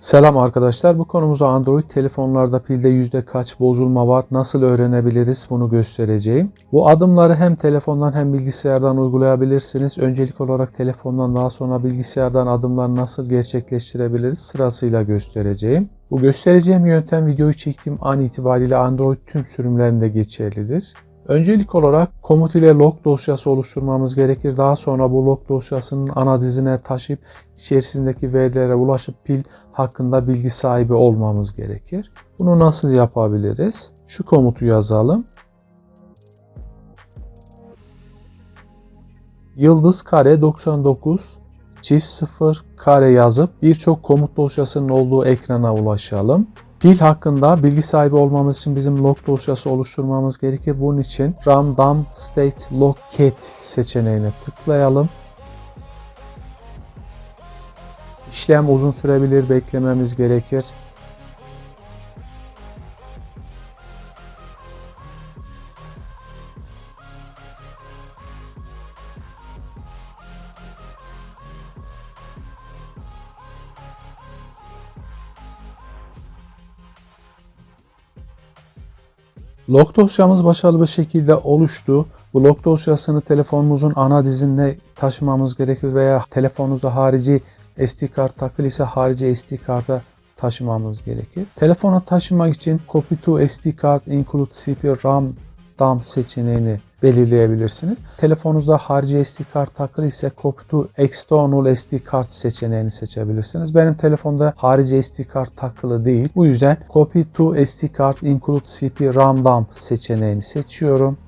Selam arkadaşlar. Bu konumuza Android telefonlarda pilde yüzde kaç bozulma var, nasıl öğrenebiliriz bunu göstereceğim. Bu adımları hem telefondan hem bilgisayardan uygulayabilirsiniz. Öncelik olarak telefondan daha sonra bilgisayardan adımları nasıl gerçekleştirebiliriz sırasıyla göstereceğim. Bu göstereceğim yöntem videoyu çektiğim an itibariyle Android tüm sürümlerinde geçerlidir. Öncelik olarak komut ile log dosyası oluşturmamız gerekir. Daha sonra bu log dosyasının ana dizine taşıyıp içerisindeki verilere ulaşıp pil hakkında bilgi sahibi olmamız gerekir. Bunu nasıl yapabiliriz? Şu komutu yazalım. Yıldız kare 99 çift 0 kare yazıp birçok komut dosyasının olduğu ekrana ulaşalım. Pil hakkında bilgi sahibi olmamız için bizim log dosyası oluşturmamız gerekir. Bunun için RAM DAM state locate seçeneğine tıklayalım. İşlem uzun sürebilir, beklememiz gerekir. Log dosyamız başarılı bir şekilde oluştu. Bu log dosyasını telefonumuzun ana dizine taşımamız gerekir veya telefonunuzda harici SD kart takılı ise harici SD karta taşımamız gerekir. Telefona taşımak için Copy to SD card include CPU RAM DAM seçeneğini belirleyebilirsiniz. Telefonunuzda harici SD kart takılı ise Copy to External SD kart seçeneğini seçebilirsiniz. Benim telefonda harici SD kart takılı değil. Bu yüzden Copy to SD kart include CPU RAM DAM seçeneğini seçiyorum.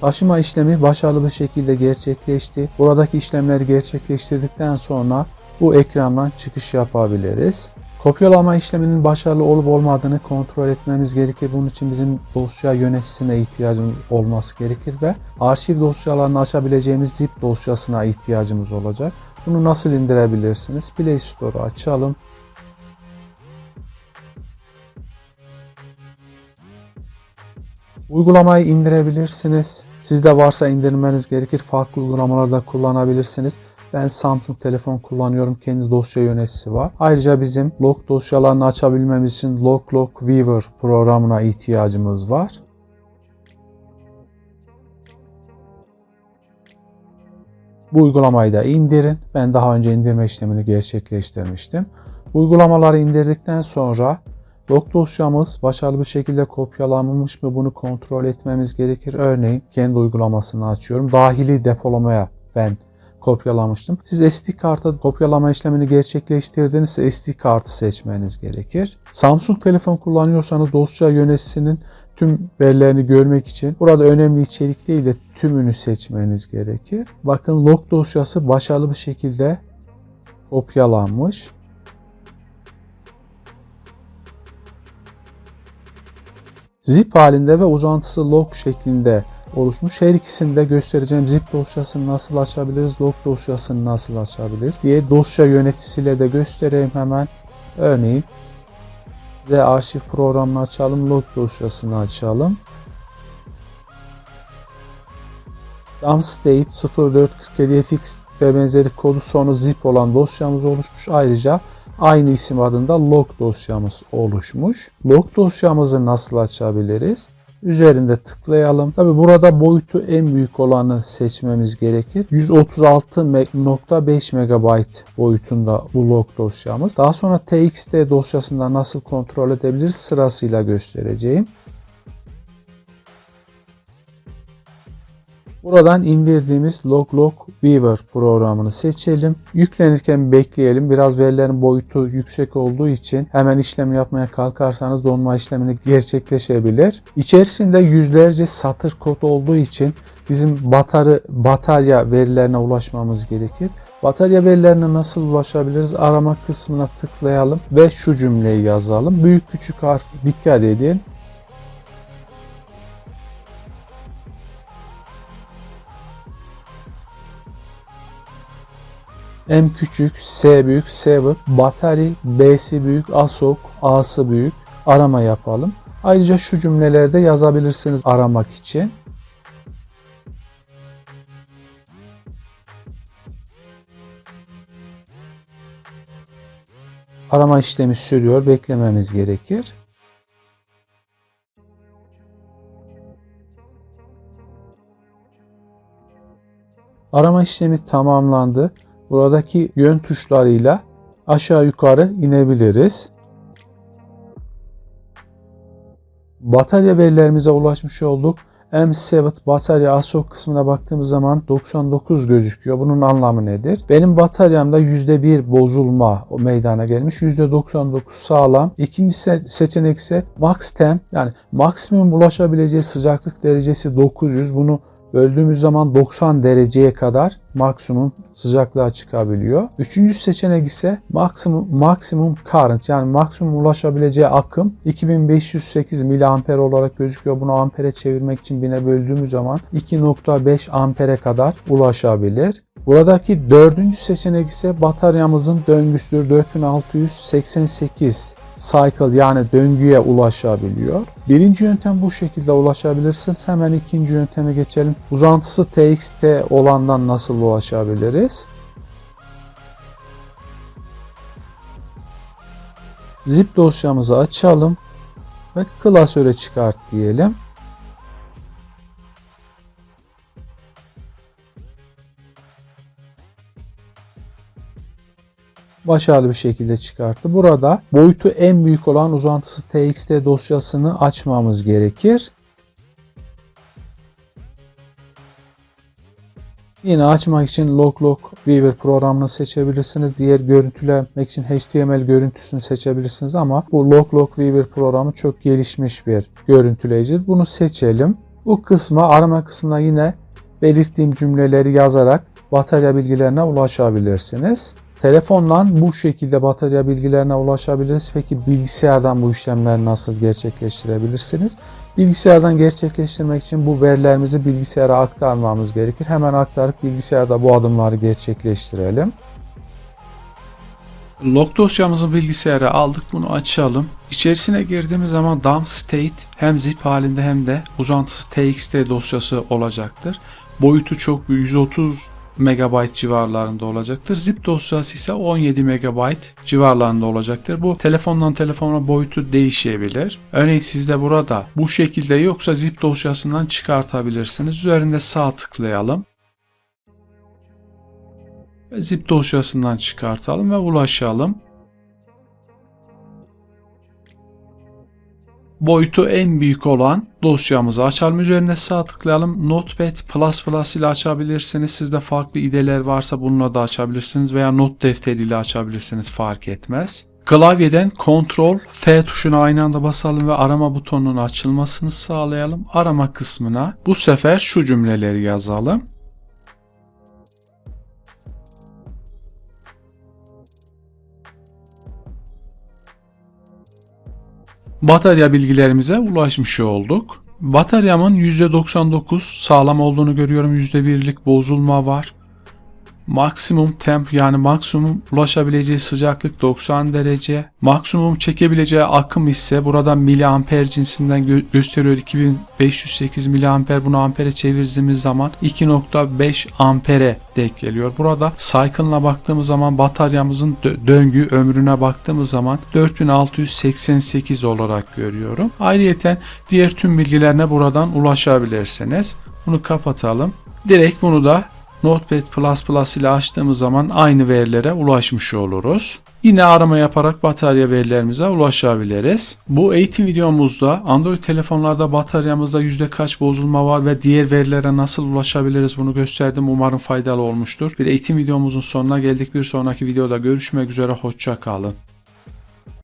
Taşıma işlemi başarılı bir şekilde gerçekleşti. Buradaki işlemleri gerçekleştirdikten sonra bu ekrandan çıkış yapabiliriz. Kopyalama işleminin başarılı olup olmadığını kontrol etmemiz gerekir. Bunun için bizim dosya yöneticisine ihtiyacımız olması gerekir ve arşiv dosyalarını açabileceğimiz zip dosyasına ihtiyacımız olacak. Bunu nasıl indirebilirsiniz? Play Store'u açalım. Uygulamayı indirebilirsiniz. Sizde varsa indirmeniz gerekir. Farklı uygulamalarda kullanabilirsiniz. Ben Samsung telefon kullanıyorum. Kendi dosya yöneticisi var. Ayrıca bizim log dosyalarını açabilmemiz için Log Log Viewer programına ihtiyacımız var. Bu uygulamayı da indirin. Ben daha önce indirme işlemini gerçekleştirmiştim. Uygulamaları indirdikten sonra log dosyamız başarılı bir şekilde kopyalanmış mı bunu kontrol etmemiz gerekir. Örneğin kendi uygulamasını açıyorum. Dahili depolamaya ben kopyalamıştım. Siz SD karta kopyalama işlemini gerçekleştirdiğinizde SD kartı seçmeniz gerekir. Samsung telefon kullanıyorsanız dosya yöneticisinin tüm verilerini görmek için burada önemli içerik değil de tümünü seçmeniz gerekir. Bakın log dosyası başarılı bir şekilde kopyalanmış. Zip halinde ve uzantısı log şeklinde oluşmuş. Her ikisini de göstereceğim. Zip dosyasını nasıl açabiliriz, log dosyasını nasıl açabiliriz diye dosya yöneticisiyle de göstereyim hemen. Örneğin Z arşiv programını açalım, log dosyasını açalım. Dump state 0447fx ve benzeri kodu sonu zip olan dosyamız oluşmuş. Ayrıca aynı isim adında log dosyamız oluşmuş. Log dosyamızı nasıl açabiliriz? Üzerinde tıklayalım. Tabi burada boyutu en büyük olanı seçmemiz gerekir. 136.5 MB boyutunda bu log dosyamız. Daha sonra txt dosyasında nasıl kontrol edebiliriz sırasıyla göstereceğim. Buradan indirdiğimiz LogLog Weaver programını seçelim. Yüklenirken bekleyelim. Biraz verilerin boyutu yüksek olduğu için hemen işlem yapmaya kalkarsanız donma işlemini gerçekleşebilir. İçerisinde yüzlerce satır kod olduğu için bizim batarya, batarya verilerine ulaşmamız gerekir. Batarya verilerine nasıl ulaşabiliriz? Arama kısmına tıklayalım ve şu cümleyi yazalım. Büyük küçük harf dikkat edin. M küçük, S büyük, S büyük, battery, B'si büyük, ASOK, A'sı büyük arama yapalım. Ayrıca şu cümlelerde yazabilirsiniz aramak için. Arama işlemi sürüyor, beklememiz gerekir. Arama işlemi tamamlandı. Buradaki yön tuşlarıyla aşağı yukarı inebiliriz. Batarya verilerimize ulaşmış olduk. M7 batarya ASOC kısmına baktığımız zaman 99 gözüküyor. Bunun anlamı nedir? Benim bataryamda %1 bozulma meydana gelmiş. %99 sağlam. İkinci se- seçenek ise Max Temp yani maksimum ulaşabileceği sıcaklık derecesi 900. Bunu Böldüğümüz zaman 90 dereceye kadar maksimum sıcaklığa çıkabiliyor. Üçüncü seçenek ise maksimum maksimum current yani maksimum ulaşabileceği akım 2508 miliamper olarak gözüküyor. Bunu ampere çevirmek için bine böldüğümüz zaman 2.5 ampere kadar ulaşabilir. Buradaki dördüncü seçenek ise bataryamızın döngüsüdür 4688 cycle yani döngüye ulaşabiliyor. Birinci yöntem bu şekilde ulaşabilirsiniz. Hemen ikinci yönteme geçelim. Uzantısı TXT olandan nasıl ulaşabiliriz? Zip dosyamızı açalım ve klasöre çıkart diyelim. Başarılı bir şekilde çıkarttı. Burada boyutu en büyük olan uzantısı TXT dosyasını açmamız gerekir. Yine açmak için LogLog Weaver programını seçebilirsiniz. Diğer görüntülemek için HTML görüntüsünü seçebilirsiniz ama bu LogLog Weaver programı çok gelişmiş bir görüntüleyicidir. Bunu seçelim. Bu kısma arama kısmına yine belirttiğim cümleleri yazarak batarya bilgilerine ulaşabilirsiniz. Telefondan bu şekilde batarya bilgilerine ulaşabiliriz. Peki bilgisayardan bu işlemleri nasıl gerçekleştirebilirsiniz? Bilgisayardan gerçekleştirmek için bu verilerimizi bilgisayara aktarmamız gerekir. Hemen aktarıp bilgisayarda bu adımları gerçekleştirelim. Log dosyamızı bilgisayara aldık. Bunu açalım. İçerisine girdiğimiz zaman dump state hem zip halinde hem de uzantısı txt dosyası olacaktır. Boyutu çok büyük 130 MB civarlarında olacaktır. Zip dosyası ise 17 MB civarlarında olacaktır. Bu telefondan telefona boyutu değişebilir. Örneğin sizde burada bu şekilde yoksa zip dosyasından çıkartabilirsiniz. Üzerinde sağ tıklayalım. Ve zip dosyasından çıkartalım ve ulaşalım. Boyutu en büyük olan dosyamızı açalım. Üzerine sağ tıklayalım. Notepad++ ile açabilirsiniz. Sizde farklı ideler varsa bununla da açabilirsiniz veya not defteriyle açabilirsiniz fark etmez. Klavyeden Ctrl F tuşuna aynı anda basalım ve arama butonunun açılmasını sağlayalım. Arama kısmına bu sefer şu cümleleri yazalım. Batarya bilgilerimize ulaşmış olduk. Bataryamın %99 sağlam olduğunu görüyorum. %1'lik bozulma var. Maksimum temp yani maksimum ulaşabileceği sıcaklık 90 derece. Maksimum çekebileceği akım ise burada miliamper cinsinden gö- gösteriyor 2508 miliamper. Bunu ampere çevirdiğimiz zaman 2.5 ampere denk geliyor. Burada cycle'ına baktığımız zaman bataryamızın dö- döngü ömrüne baktığımız zaman 4688 olarak görüyorum. Ayrıyeten diğer tüm bilgilerine buradan ulaşabilirsiniz. Bunu kapatalım. Direkt bunu da Notepad++ ile açtığımız zaman aynı verilere ulaşmış oluruz. Yine arama yaparak batarya verilerimize ulaşabiliriz. Bu eğitim videomuzda Android telefonlarda bataryamızda yüzde kaç bozulma var ve diğer verilere nasıl ulaşabiliriz bunu gösterdim. Umarım faydalı olmuştur. Bir eğitim videomuzun sonuna geldik. Bir sonraki videoda görüşmek üzere. Hoşça kalın.